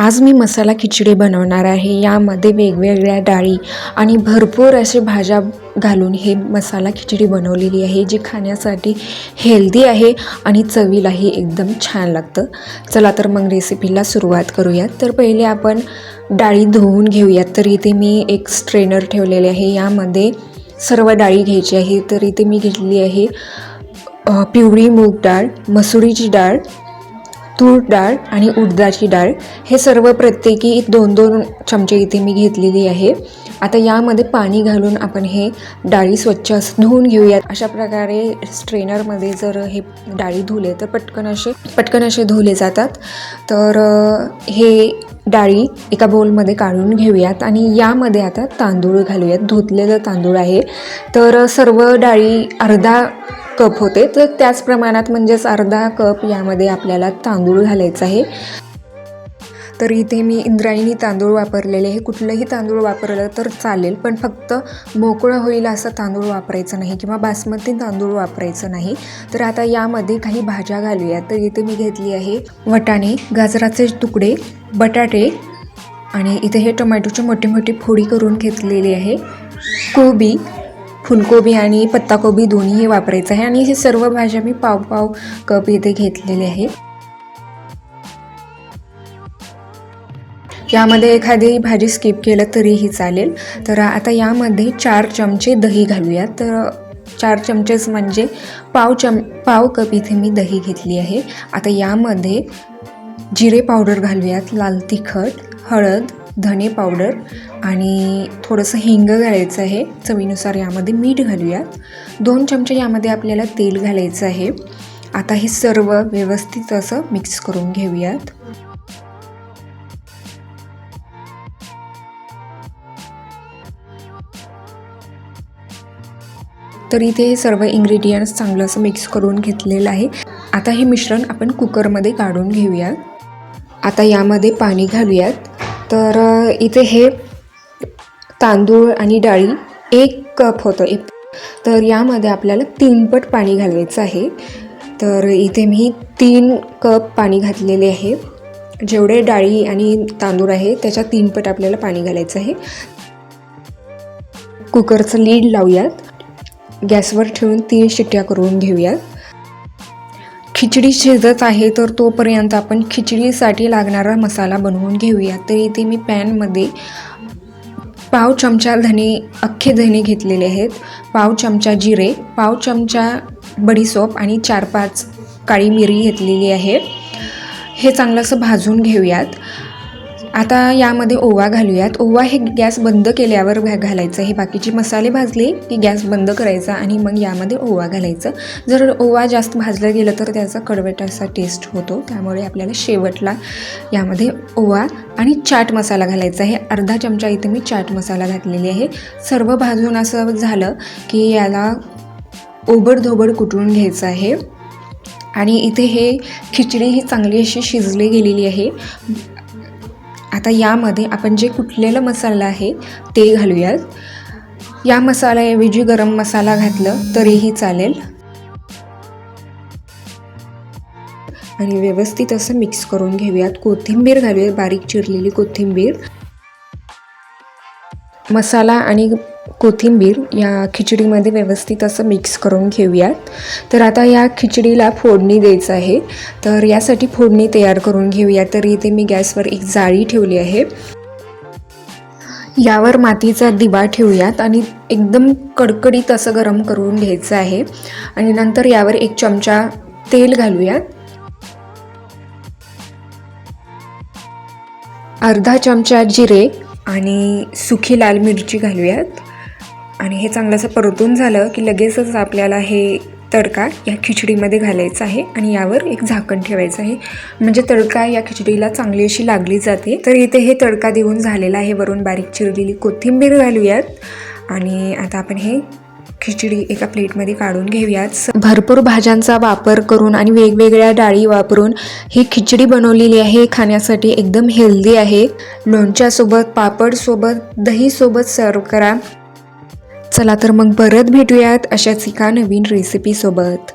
आज मी मसाला खिचडी बनवणार आहे. यामध्ये वेगवेगळ्या डाळी आणि भरपूर असे भाज्या घालून हे मसाला खिचडी बनवलेली आहे जी खाण्यासाठी हेल्दी आहे आणि चवीलाही एकदम छान लागतं. चला तर मग रेसिपीला सुरुवात करूयात. तर पहिले आपण डाळी धुवून घेऊयात. तर इथे मी एक स्ट्रेनर ठेवलेले आहे. यामध्ये सर्व डाळी घ्यायची आहे. तर इथे मी घेतली आहे पिवळी मूग डाळ मसुरीची डाळ तूर डाळ आणि उडदाची डाळ हे सर्व प्रत्येकी दोन दोन चमचे इथे मी घेतलेली आहे. आता यामध्ये पाणी घालून आपण हे डाळी स्वच्छ असं धुवून घेऊयात. अशा प्रकारे स्ट्रेनरमध्ये जर हे डाळी धुले तर पटकन असे पटकन असे धुले जातात. तर हे डाळी एका बोलमध्ये काढून घेऊयात आणि यामध्ये आता तांदूळ घालूयात. धुतलेलं तांदूळ आहे. तर सर्व डाळी अर्धा कप होते तर त्याच प्रमाणात म्हणजेच अर्धा कप यामध्ये आपल्याला तांदूळ घालायचं आहे. तर इथे मी इंद्रायणी तांदूळ वापरलेले आहे. कुठलंही तांदूळ वापरलं तर चालेल पण फक्त मोकळं होईल असं तांदूळ वापरायचं नाही किंवा बासमती तांदूळ वापरायचं नाही. तर आता यामध्ये काही भाज्या घालूया तर इथे मी घेतली आहे वटाणे गाजराचे तुकडे बटाटे आणि इथे हे टोमॅटोची मोठी मोठी फोडी करून घेतलेली आहे. कोबी फुलकोबी आणि पत्ताकोबी दोन्हीही वापरायचं आहे. आणि हे सर्व भाज्या मी पाव पाव कप इथे घेतलेले आहे. यामध्ये एखादी भाजी स्किप केलं तरीही चालेल. तर आता यामध्ये चार चमचे दही घालूयात. तर चार चमचेच म्हणजे पाव चम पाव कप इथे मी दही घेतली आहे. आता यामध्ये जिरे पावडर घालूयात. लाल तिखट हळद धने पावडर आणि थोडंसं हिंग घालायचं आहे. चवीनुसार यामध्ये मीठ घालूयात. दोन चमचे यामध्ये आपल्याला तेल घालायचं आहे. आता हे सर्व व्यवस्थित असं मिक्स करून घेऊयात. तर इथे हे सर्व इंग्रेडियंट्स चांगलं असं मिक्स करून घेतलेलं आहे. आता हे मिश्रण आपण कुकरमध्ये काढून घेऊयात. आता यामध्ये पाणी घालूयात. तर इथे हे तांदूळ आणि डाळी एक कप होतं. एक तर यामध्ये आपल्याला तीन पट पाणी घालायचं आहे. तर इथे मी तीन कप पाणी घातलेले आहे. जेवढे डाळी आणि तांदूळ आहे त्याच्या तीन पट आपल्याला पाणी घालायचं आहे. कुकरचं लीड लावूयात. गॅसवर ठेवून तीन शिट्ट्या करून घेऊयात. खिचडी शिजत आहे तर तोपर्यंत आपण खिचडीसाठी लागणारा मसाला बनवून घेऊया तर इथे मी पॅनमध्ये पाव चमचा धने अख्खे धने घेतलेले आहेत. पाव चमचा जिरे पाव चमचा बडीसोप आणि चार पाच काळी मिरी घेतलेली आहे हे चांगलं असं भाजून घेऊयात. आता यामध्ये ओवा घालूयात. ओवा हे गॅस बंद केल्यावर घालायचं. हे बाकीचे मसाले भाजले की गॅस बंद करायचा आणि मग यामध्ये ओवा घालायचं. जर ओवा जास्त भाजलं गेलं तर त्याचा कडवट असा टेस्ट होतो. त्यामुळे आपल्याला शेवटला यामध्ये ओवा आणि चाट मसाला घालायचा आहे. अर्धा चमचा इथे मी चाट मसाला घातलेली आहे. सर्व भाजून असं झालं की याला ओबडधोबड कुटून घ्यायचं आहे. आणि इथे हे खिचडी ही चांगली अशी शिजली गेलेली आहे. आता यामध्ये आपण जे कुठलेलं मसाला आहे ते घालूयात. या मसाल्याऐवजी गरम मसाला घातलं तरीही चालेल. आणि व्यवस्थित असं मिक्स करून घेऊयात. कोथिंबीर घालूयात बारीक चिरलेली कोथिंबीर. मसाला आणि कोथिंबीर या खिचडीमध्ये व्यवस्थित असं मिक्स करून घेऊयात. तर आता या खिचडीला फोडणी द्यायचं आहे. तर यासाठी फोडणी तयार करून घेऊया तर इथे मी गॅसवर एक जाळी ठेवली आहे. यावर मातीचा दिवा ठेवूयात आणि एकदम कडकडीत असं गरम करून घ्यायचं आहे. आणि नंतर यावर एक चमचा तेल घालूयात. अर्धा चमचा जिरे आणि सुखी लाल मिरची घालूयात. आणि हे चांगलंसं परतून झालं की लगेचच आपल्याला हे तडका या खिचडीमध्ये घालायचा आहे आणि यावर एक झाकण ठेवायचं आहे. म्हणजे तडका या खिचडीला चांगली अशी लागली जाते. तर इथे हे तडका देऊन झालेला आहे. वरून बारीक चिरलेली कोथिंबीर घालूयात. आणि आता आपण हे खिचडी एका प्लेटमध्ये काढून घेऊयात. भरपूर भाज्यांचा वापर करून आणि वेगवेगळ्या डाळी वापरून ही खिचडी बनवलेली आहे. खाण्यासाठी एकदम हेल्दी आहे. लोणच्यासोबत पापडसोबत दहीसोबत सर्व करा. चला तर मग परत भेटूयात अशाच एका नवीन रेसिपीसोबत